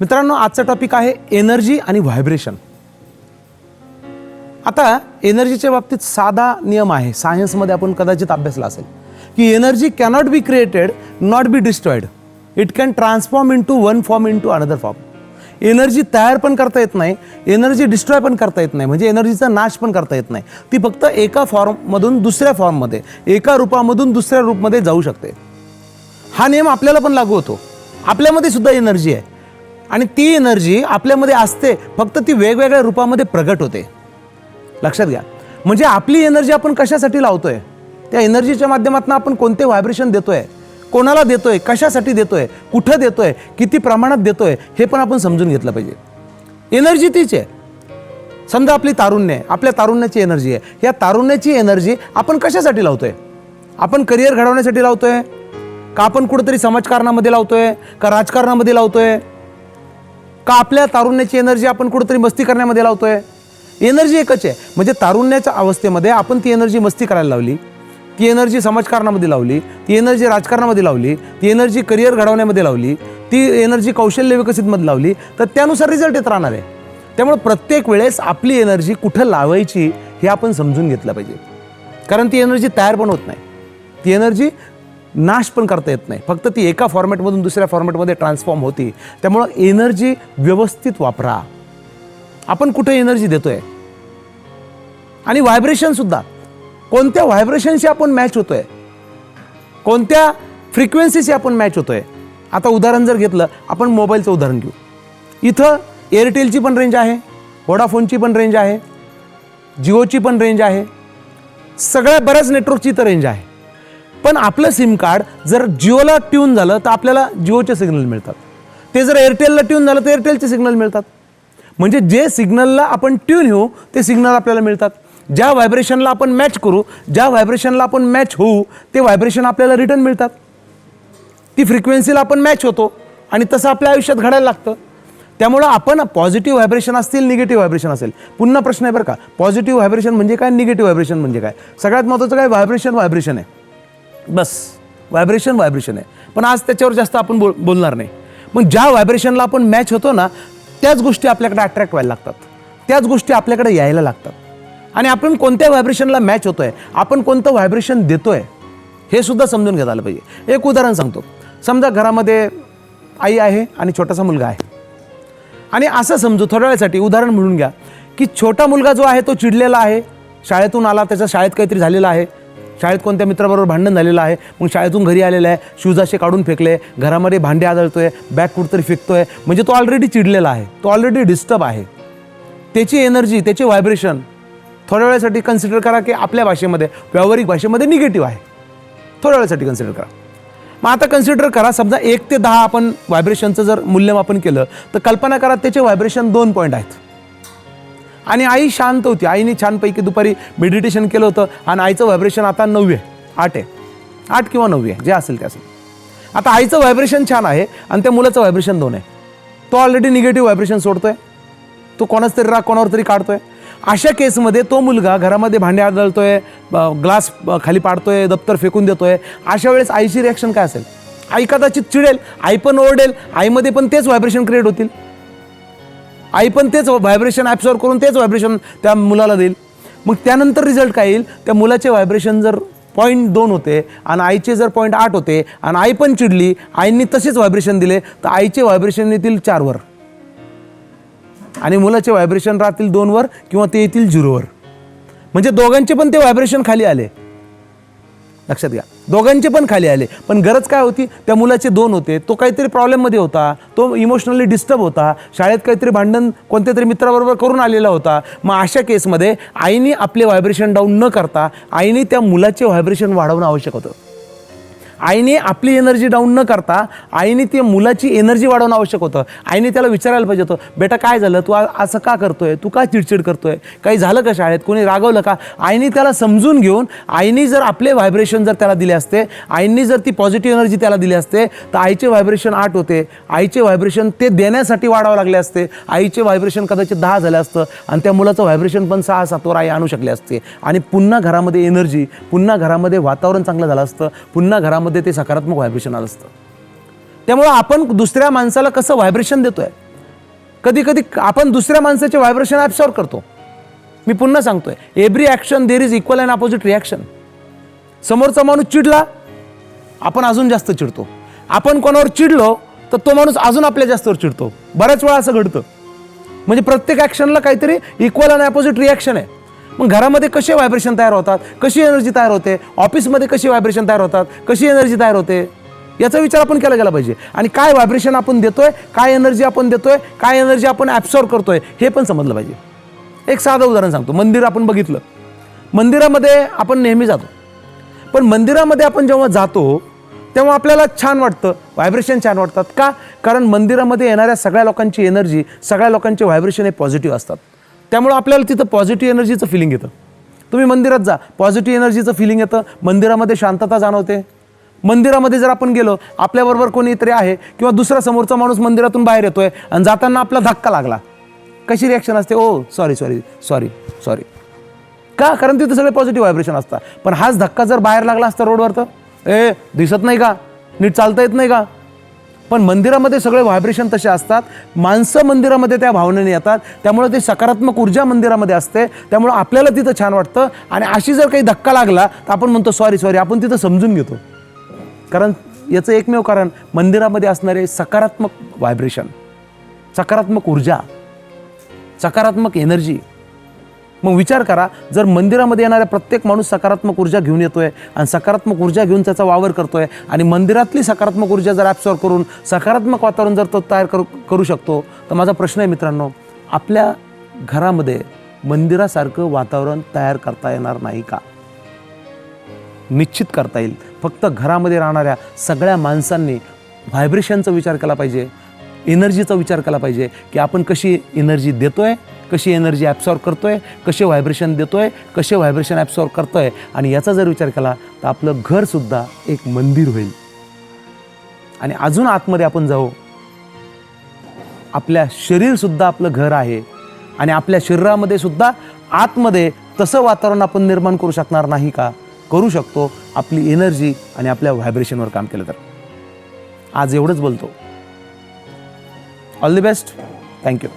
मित्रांनो आजचा टॉपिक आहे एनर्जी आणि व्हायब्रेशन आता एनर्जीच्या बाबतीत साधा नियम आहे. सायन्समध्ये आपण कदाचित अभ्यासला असेल की energy cannot be created not be destroyed it can transform in to one form in to another form energy तयार पण करता येत नाही एनर्जी डिस्ट्रॉय पण करता येत नाही. म्हणजे एनर्जीचा नाश पण करता येत नाही. ती फक्त एका फॉर्ममधून दुसऱ्या फॉर्ममध्ये एका रूपामधून दुसऱ्या रूपमध्ये जाऊ शकते. हा नियम आपल्याला पण लागू होतो. आपल्यामध्ये सुद्धा एनर्जी आहे. आणि ती एनर्जी आपल्यामध्ये असते फक्त ती वेगवेगळ्या रूपामध्ये प्रगट होते. लक्षात घ्या. म्हणजे आपली एनर्जी आपण कशासाठी लावतोय? त्या एनर्जीच्या माध्यमातून आपण कोणते व्हायब्रेशन देतोय? कोणाला देतोय? कशासाठी देतोय? कुठं देतोय? किती प्रमाणात देतोय? हे पण आपण समजून घेतलं पाहिजे. एनर्जी तीच आहे. समजा आपली तारुण्य आहे. आपल्या तारुण्याची एनर्जी आहे. या तारुण्याची एनर्जी आपण कशासाठी लावतोय? आपण करिअर घडवण्यासाठी लावतोय? का आपण कुठंतरी समाजकारणामध्ये लावतोय? का राजकारणामध्ये लावतोय? का आपल्या तारुण्याची एनर्जी आपण कुठंतरी मस्ती करण्यामध्ये लावतोय? एनर्जी एकच आहे. म्हणजे तारुण्याच्या अवस्थेमध्ये आपण ती एनर्जी मस्ती करायला लावली ती एनर्जी समाजकारणामध्ये लावली ती एनर्जी राजकारणामध्ये लावली ती एनर्जी करिअर घडवण्यामध्ये लावली ती एनर्जी कौशल्य विकसितमध्ये लावली तर त्यानुसार रिझल्ट येत राहणार आहे. त्यामुळे प्रत्येक वेळेस आपली एनर्जी कुठं लावायची हे आपण समजून घेतलं पाहिजे. कारण ती एनर्जी तयार पण होत नाही. ती एनर्जी नाश पण करता येत नाही. फक्त ती एका फॉर्मॅटमधून दुसऱ्या फॉर्मॅटमध्ये ट्रान्सफॉर्म होती. त्यामुळं एनर्जी व्यवस्थित वापरा. आपण कुठे एनर्जी देतोय? आणि व्हायब्रेशन सुद्धा. कोणत्या व्हायब्रेशनशी आपण मॅच होतोय? कोणत्या फ्रिक्वेन्सीशी आपण मॅच होतोय? आता उदाहरण जर घेतलं आपण मोबाईलचं उदाहरण घेऊ. इथं एअरटेलची पण रेंज आहे वोडाफोनची पण रेंज आहे जिओची पण रेंज आहे सगळ्या बऱ्याच नेटवर्कची तर रेंज आहे. पण आपलं सिम कार्ड जर जिओला ट्यून झालं तर आपल्याला जिओचे सिग्नल मिळतात. ते जर एअरटेलला ट्यून झालं तर एअरटेलचे सिग्नल मिळतात. म्हणजे जे सिग्नलला आपण ट्यून होऊ ते सिग्नल आपल्याला मिळतात. ज्या व्हायब्रेशनला आपण मॅच करू ज्या व्हायब्रेशनला आपण मॅच होऊ ते व्हायब्रेशन आपल्याला रिटर्न मिळतात. ती फ्रिक्वेन्सीला आपण मॅच होतो आणि तसं आपल्या आयुष्यात घडायला लागतं. त्यामुळं आपण पॉझिटिव्ह व्हायब्रेशन असतील निगेटिव्ह व्हायब्रेशन असेल. पुन्हा प्रश्न आहे बरं का. पॉझिटिव्ह व्हायब्रेशन म्हणजे काय निगेटिव्ह व्हायब्रेशन म्हणजे काय? सगळ्यात महत्त्वाचं काय? व्हायब्रेशन व्हायब्रेशन आहे. बस. व्हायब्रेशन व्हायब्रेशन आहे. पण आज त्याच्यावर जास्त आपण बोल बोलणार नाही. मग ज्या व्हायब्रेशनला आपण मॅच होतो ना त्याच गोष्टी आपल्याकडे अट्रॅक्ट व्हायला लागतात. त्याच गोष्टी आपल्याकडे यायला लागतात. आणि आपण कोणत्या व्हायब्रेशनला मॅच होतो आहे आपण कोणतं व्हायब्रेशन देतो आहे हे सुद्धा समजून घेता आलं पाहिजे. एक उदाहरण सांगतो. समजा घरामध्ये आई आहे आणि छोटासा मुलगा आहे. आणि असं समजू थोड्या वेळासाठी उदाहरण म्हणून घ्या की छोटा मुलगा जो आहे तो चिडलेला आहे शाळेतून आला त्याच्या शाळेत काहीतरी झालेलं आहे शाळेत कोणत्या मित्राबरोबर भांडण झालेलं आहे? मग शाळेतून घरी आलेलं आहे शूज असे काढून फेकले घरामध्ये भांडे आदळतोय बॅग कुठतरी फेकतोय. म्हणजे तो ऑलरेडी चिडलेला आहे. तो ऑलरेडी डिस्टर्ब आहे. त्याची एनर्जी त्याचे व्हायब्रेशन थोड्या वेळासाठी कन्सिडर करा की आपल्या भाषेमध्ये व्यावहारिक भाषेमध्ये निगेटिव्ह आहे. थोड्या वेळासाठी कन्सिडर करा. मग आता कन्सिडर करा समजा एक ते दहा आपण व्हायब्रेशनचं जर मूल्यमापन केलं तर कल्पना करा त्याचे व्हायब्रेशन दोन पॉईंट आहेत. आणि आई शांत होती. आईने छानपैकी दुपारी मेडिटेशन केलं होतं आणि आईचं व्हायब्रेशन आता नववे आठ आहे. आठ किंवा नववी आहे. जे असेल ते असेल. आता आईचं व्हायब्रेशन छान आहे आणि त्या मुलाचं व्हायब्रेशन दोन आहे. तो ऑलरेडी निगेटिव्ह व्हायब्रेशन सोडतोय. तो कोणाच तरी राग कोणावर तरी काढतोय. अशा केसमध्ये तो मुलगा घरामध्ये भांडे आदळतोय ग्लास खाली पाडतोय दप्तर फेकून देतोय. अशा वेळेस आईची रिॲक्शन काय असेल? आई कदाचित चिडेल आई पण ओरडेल आईमध्ये पण तेच व्हायब्रेशन क्रिएट होतील. आई पण तेच व्हायब्रेशन ॲब्सॉर्व करून तेच व्हायब्रेशन त्या मुलाला देईल. मग त्यानंतर रिझल्ट काय येईल? त्या मुलाचे व्हायब्रेशन जर पॉईंट दोन होते आणि आईचे जर पॉईंट आठ होते आणि आई पण चिडली आईंनी तसेच व्हायब्रेशन दिले तर आईचे व्हायब्रेशन येतील चारवर आणि मुलाचे व्हायब्रेशन राहतील दोनवर किंवा ते येतील झिरोवर म्हणजे दोघांचे पण ते व्हायब्रेशन खाली आले. लक्षात घ्या. दोघांचे पण खाली आले. पण गरज काय होती? त्या मुलाचे दोन होते. तो काहीतरी प्रॉब्लेममध्ये होता. तो इमोशनली डिस्टर्ब होता. शाळेत काहीतरी भांडण कोणत्या तरी मित्राबरोबर करून आलेला होता. मग अशा केसमध्ये आईने आपले व्हायब्रेशन डाऊन न करता आईने त्या मुलाचे व्हायब्रेशन वाढवणं आवश्यक होतं. आईने आपली एनर्जी डाऊन न करता आईने ती मुलाची एनर्जी वाढवणं आवश्यक होतं. आईने त्याला विचारायला पाहिजे होतं बेटा काय झालं? तू असं का करतोय? तू का चिडचिड करतोय? काही झालं का शाळेत? कोणी रागवलं का? आईने त्याला समजून घेऊन आईने जर आपले व्हायब्रेशन जर त्याला दिले असते आईने जर ती पॉझिटिव्ह एनर्जी त्याला दिली असते तर आईचे व्हायब्रेशन आठ होते. आईचे व्हायब्रेशन ते देण्यासाठी वाढावं लागले असते. आईचे व्हायब्रेशन कदाचित दहा झालं असतं आणि त्या मुलाचं व्हायब्रेशन पण सहा सातवर आई आणू शकले असते. आणि पुन्हा घरामध्ये एनर्जी पुन्हा घरामध्ये वातावरण चांगलं झालं असतं. पुन्हा घरामध्ये ते सकारात्मक व्हायब्रेशन आलं असतं. त्यामुळं आपण दुसऱ्या माणसाला कसं व्हायब्रेशन देतोय? कधी कधी आपण दुसऱ्या माणसाचे व्हायब्रेशन ॲब्सॉर्व करतो. मी पुन्हा सांगतोय every action there is equal and opposite reaction समोरचा माणूस चिडला आपण अजून जास्त चिडतो. आपण कोणावर चिडलो तर तो माणूस अजून आपल्या जास्तवर चिडतो. बऱ्याच वेळा असं घडतं. म्हणजे प्रत्येक ॲक्शनला काहीतरी इक्वल आणि अपोजिट रिॲक्शन आहे. मग घरामध्ये कसे व्हायब्रेशन तयार होतात? कशी एनर्जी तयार होते? ऑफिसमध्ये कशी व्हायब्रेशन तयार होतात? कशी एनर्जी तयार होते? याचा विचार आपण केला गेला पाहिजे. आणि काय व्हायब्रेशन आपण देतोय? काय एनर्जी आपण देतोय? काय एनर्जी आपण ॲब्सॉर्व करतोय? हे पण समजलं पाहिजे. एक साधं उदाहरण सांगतो. मंदिर आपण बघितलं. मंदिरामध्ये आपण नेहमी जातो. पण मंदिरामध्ये आपण जेव्हा जातो तेव्हा आपल्याला छान वाटतं. व्हायब्रेशन छान वाटतात. का? कारण मंदिरामध्ये येणाऱ्या सगळ्या लोकांची एनर्जी सगळ्या लोकांचे व्हायब्रेशन हे पॉझिटिव्ह असतात. त्यामुळं आपल्याला तिथं पॉझिटिव्ह एनर्जीचं फिलिंग येतं. तुम्ही मंदिरात जा पॉझिटिव्ह एनर्जीचं फिलिंग येतं. मंदिरामध्ये शांतता जाणवते. मंदिरामध्ये जर आपण गेलो आपल्याबरोबर कोणीतरी आहे किंवा दुसरा समोरचा माणूस मंदिरातून बाहेर येतोय आणि जाताना आपला धक्का लागला. कशी रिॲक्शन असते? Oh sorry sorry sorry sorry का? कारण तिथे सगळे पॉझिटिव्ह व्हायब्रेशन असतात. पण हाच धक्का जर बाहेर लागला असता रोडवर तर ए दिसत नाही का? नीट चालता येत नाही का? पण मंदिरामध्ये सगळे व्हायब्रेशन तसे असतात. माणसं मंदिरामध्ये त्या भावनेने येतात. त्यामुळे ते सकारात्मक ऊर्जा मंदिरामध्ये असते. त्यामुळे आपल्याला तिथं छान वाटतं. आणि अशी जर काही धक्का लागला तर आपण म्हणतो सॉरी सॉरी आपण तिथं समजून घेतो. कारण याचं एकमेव कारण मंदिरामध्ये असणारे सकारात्मक व्हायब्रेशन सकारात्मक ऊर्जा सकारात्मक एनर्जी मग विचार करा जर मंदिरामध्ये येणारा प्रत्येक माणूस सकारात्मक ऊर्जा घेऊन येतोय आणि सकारात्मक ऊर्जा घेऊन त्याचा वावर करतोय आणि मंदिरातली सकारात्मक ऊर्जा जर ॲब्सॉर्व करून सकारात्मक वातावरण जर तो तयार करू करू शकतो तर माझा प्रश्न आहे मित्रांनो आपल्या घरामध्ये मंदिरासारखं वातावरण तयार करता येणार नाही का? निश्चित करता येईल. फक्त घरामध्ये राहणाऱ्या सगळ्या माणसांनी व्हायब्रेशनचा विचार केला पाहिजे एनर्जीचा विचार केला पाहिजे की आपण कशी एनर्जी देतोय कशी एनर्जी ॲपसॉर्व्ह करतो आहे कसे व्हायब्रेशन देतोय कसे व्हायब्रेशन ॲपसोर्व्ह करतो आहे आणि याचा जर विचार केला तर आपलं घरसुद्धा एक मंदिर होईल. आणि अजून आतमध्ये आपण जाऊ. आपल्या शरीरसुद्धा आपलं घर आहे. आणि आपल्या शरीरामध्ये सुद्धा आतमध्ये तसं वातावरण आपण निर्माण करू शकणार नाही का? करू शकतो आपली एनर्जी आणि आपल्या व्हायब्रेशनवर काम केलं तर. आज एवढंच बोलतो. All the best thank you